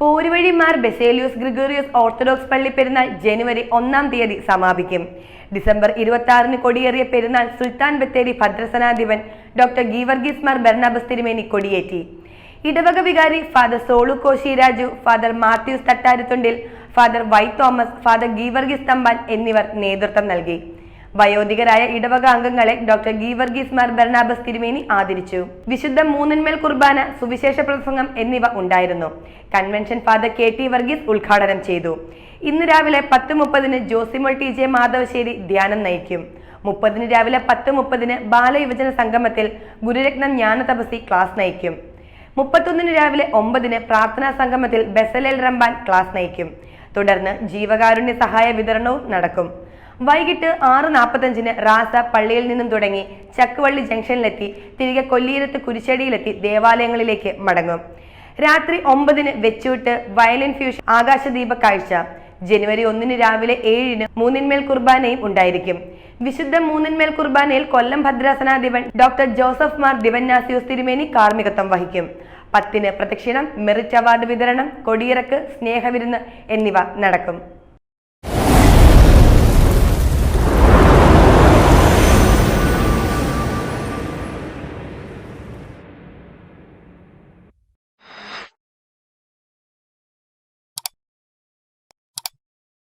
പോരുവഴിമാർ Baselios Gregorios orthodox പള്ളി പെരുന്നാൾ ജനുവരി ഒന്നാം തീയതി സമാപിക്കും. ഡിസംബർ ഇരുപത്തി ആറിന് കൊടിയേറിയ പെരുന്നാൾ സുൽത്താൻ ബത്തേരി ഭദ്രസനാധിപൻ ഡോക്ടർ ഗീവർഗീസ് മാർ ബെർണാബസ് തിരുമേനി കൊടിയേറ്റി. ഇടവക വികാരി father Solu Koshy Raju father Mathews Thattaruthundil father Y Thomas father Geevarghese Thampan എന്നിവർ നേതൃത്വം നൽകി. വയോധികരായ ഇടവക അംഗങ്ങളെ ഡോക്ടർ ഗീവർഗീസ് മാർ ബെർണാബസ് തിരുമേനി ആദരിച്ചു. വിശുദ്ധ മൂന്നിന്മേൽ കുർബാന സുവിശേഷ പ്രസംഗം എന്നിവ ഉണ്ടായിരുന്നു. Convention father K T Varghese ഉദ്ഘാടനം ചെയ്തു. ഇന്ന് രാവിലെ പത്ത് മുപ്പതിന് ജോസിമോൾ ടി ജെ മാധവശ്ശേരി ധ്യാനം നയിക്കും. മുപ്പതിന് രാവിലെ പത്ത് മുപ്പതിന് ബാലയുവജന സംഗമത്തിൽ ഗുരുരത്നം ജ്ഞാന തപസി ക്ലാസ് നയിക്കും. മുപ്പത്തൊന്നിന് രാവിലെ ഒമ്പതിന് പ്രാർത്ഥനാ സംഗമത്തിൽ ബെസലേൽ റംബാൻ ക്ലാസ് നയിക്കും. തുടർന്ന് ജീവകാരുണ്യ സഹായ വിതരണവും നടക്കും. വൈകിട്ട് ആറ് നാൽപ്പത്തഞ്ചിന് റാസ പള്ളിയിൽ നിന്നും തുടങ്ങി ചക്കുവള്ളി ജംഗ്ഷനിലെത്തി തിരികെ കൊല്ലിയിരത്ത് കുരിശടിയിലെത്തി ദേവാലയങ്ങളിലേക്ക് മടങ്ങും. രാത്രി ഒമ്പതിന് വെച്ചൂട്ട് വയലിൻ ഫ്യൂഷൻ ആകാശദീപ കാഴ്ച. ജനുവരി ഒന്നിന് രാവിലെ ഏഴിന് മൂന്നിന്മേൽ കുർബാനയും ഉണ്ടായിരിക്കും. വിശുദ്ധ മൂന്നിന്മേൽ കുർബാനയിൽ കൊല്ലം ഭദ്രാസനാധിപൻ ഡോക്ടർ ജോസഫ് മാർ ദിവന്യാസിയോസ് തിരുമേനി കാർമികത്വം വഹിക്കും. പത്തിന് പ്രദക്ഷിണം മെറിറ്റ് അവാർഡ് വിതരണം കൊടിയിറക്ക് സ്നേഹവിരുന്ന് എന്നിവ നടക്കും.